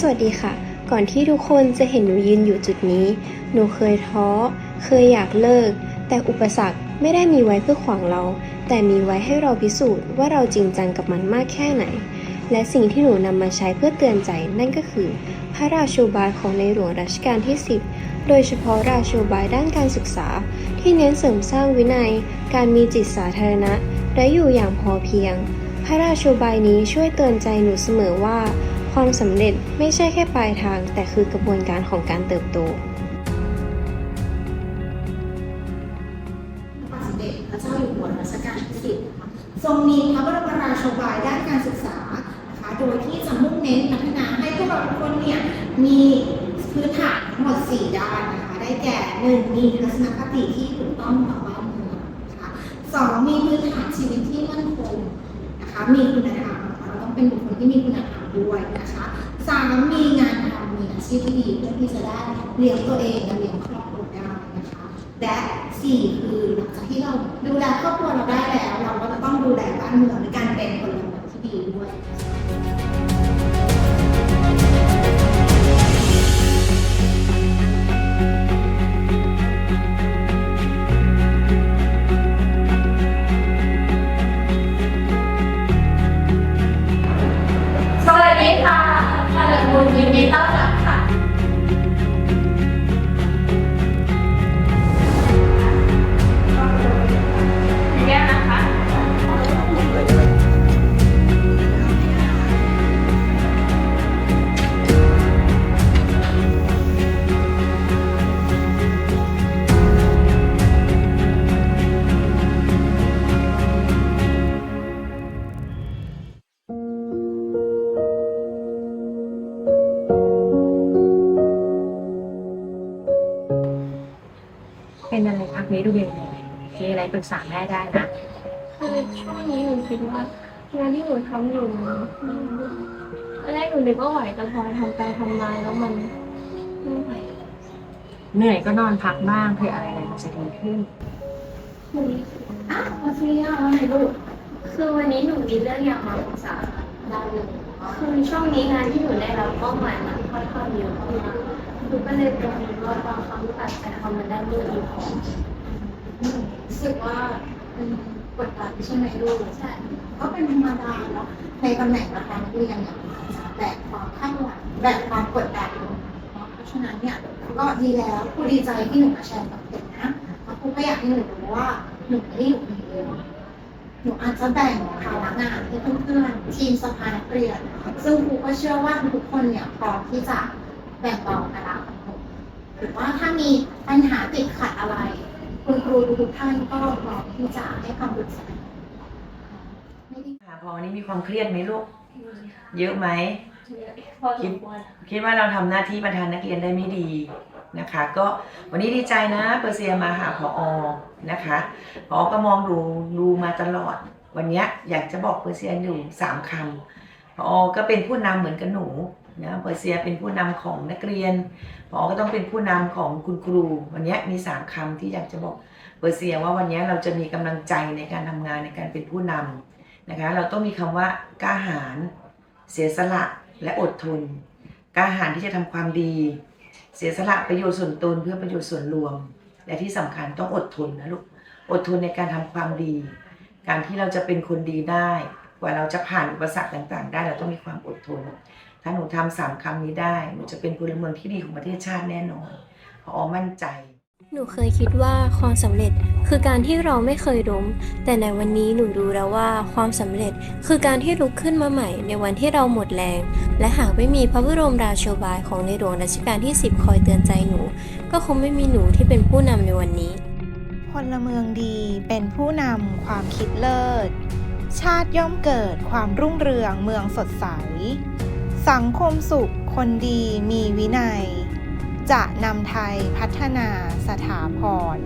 สวัสดีค่ะ ก่อนที่ทุกคนจะเห็นหนูยืนอยู่จุดนี้ หนูเคยท้อ เคยอยากเลิก แต่อุปสรรคไม่ได้มีไว้เพื่อขวางเรา แต่มีไว้ให้เราพิสูจน์ว่าเราจริงจังกับมันมากแค่ไหน และสิ่งที่หนูนำมาใช้เพื่อเตือนใจนั่นก็คือ พระราโชบายของในหลวงรัชกาลที่ 10 โดยเฉพาะราโชบายด้านการศึกษา ที่เน้นเสริมสร้างวินัย การมีจิตสาธารณะ และอยู่อย่างพอเพียง พระราโชบายนี้ช่วยเตือนใจหนูเสมอว่า ความสำเร็จไม่ใช่แค่ปลายทาง แต่คือกระบวนการของการเติบโตพระบาทสมเด็จพระเจ้าอยู่หัวรัชกาลที่สิบทรงมีพระบรมราโชบายด้านการศึกษานะคะโดยที่จะมุ่งเน้นพัฒนาให้พวกเราทุกคนเนี่ยมีพื้นฐานทั้งหมด 4 ด้านนะคะได้แก่ 1. มีทัศนคติที่ถูกต้องต่อบ้านเมืองนะคะสองมีพื้นฐานชีวิตที่มั่นคงนะคะมีคุณธรรมเราต้องเป็นบุคคลที่มีคุณธรรม ด้วยนะคะสามมีงานทำมีอาชีพที่ดีเพื่อที่จะได้เลี้ยงตัวเองและเลี้ยงครอบครัวได้นะคะและสี่คือหลังจากที่เราดูแลครอบครัวเราได้แล้ว เราก็จะต้องดูแลบ้านเมืองในการเป็นพลเมืองที่ดีด้วย อะไรพักนี้ดูเย็นเลยมีอะไรปรึกษาแม่ได้นะ คือช่วงนี้หนูคิดว่างานที่หนูทำอยู่มันตอนแรกหนูนึกว่าไหวแต่พอทำไปทำมาแล้วมันไม่ไหวเหนื่อยก็นอนพักบ้างเผื่ออะไรๆมันจะดีขึ้นอ้าวมาเฟียอะไรลูกคือวันนี้หนูมีเรื่องอยากมาปรึกษาด้านหนึ่งคือช่วงนี้งานที่หนูได้รับเป้าหมายมันค่อนข้างเยอะมากหนูก็เลยกังวลว่าบางครั้งตัดใจทำมันได้ไม่ดีพอ รู้สึกว่าเป็นกดดันใช่ไหมลูกใช่ก็เป็นธรรมดาเนาะในตำแหน่งประธานนักเรียนเนี่ยแบกความคาดหวังแบกความกดดันเนาะเพราะฉะนั้นเนี่ยก็ดีแล้วครูดีใจที่หนูมาแชร์กับเด็กนะเพราะครูก็อยากให้หนูรู้ว่าหนูไม่ได้อยู่คนเดียวหนูอาจจะแบ่งภาระงานให้เพื่อนๆทีมสภานักเรียน ซึ่งครูก็เชื่อว่าทุกคนเนี่ยพร้อมที่จะแบ่งเบาภาระของหนูหรือว่าถ้ามีปัญหาติดขัดอะไร คุณครูทุกท่านก็พร้อมที่จะให้คำปรึกษาไม่ได้ค่ะพอวันนี้มีความเครียดไหมลูก เยอะไหมพอสมควรคิดว่าเราทำหน้าที่ประธานนักเรียนได้ไม่ดีนะคะ ก็วันนี้ดีใจนะเปอร์เซียมาหาพออนะคะพอก็มองดูดูมาตลอด วันเนี้ยอยากจะบอกเปอร์เซียอยู่สามคำพอก็เป็นผู้นำเหมือนกับหนู นะเปอร์เซียเป็นผู้นำของนักเรียนพอก็ต้องเป็นผู้นำของคุณครู วันนี้มีสามคำที่อยากจะบอกเปอร์เซียว่าวันนี้เราจะมีกำลังใจในการทำงานในการเป็นผู้นำนะคะ เราต้องมีคำว่ากล้าหาญเสียสละและอดทนกล้าหาญที่จะทำความดี เสียสละประโยชน์ส่วนตนเพื่อประโยชน์ส่วนรวม และที่สำคัญต้องอดทนนะลูกอดทนในการทำความดี การที่เราจะเป็นคนดีได้ กว่าเราจะผ่านอุปสรรคต่างๆ ได้เราต้องมีความอดทน ถ้าหนูทำสามคำนี้ได้หนูจะเป็นพลเมืองที่ดีของประเทศชาติแน่นอนพอมั่นใจ หนูเคยคิดว่าความสำเร็จคือการที่เราไม่เคยล้ม แต่ในวันนี้หนูรู้แล้วว่าความสำเร็จคือการที่ลุกขึ้นมาใหม่ในวันที่เราหมดแรง และหากไม่มีพระบรมราโชบายของในหลวงรัชกาลที่ 10 คอยเตือนใจหนู ก็คงไม่มีหนูที่เป็นผู้นำในวันนี้ พลเมืองดีเป็นผู้นำความคิดเลิศ ชาติย่อมเกิดความรุ่งเรืองเมืองสดใส สังคมสุขคนดีมีวินัย จะนำไทยพัฒนาสถาพร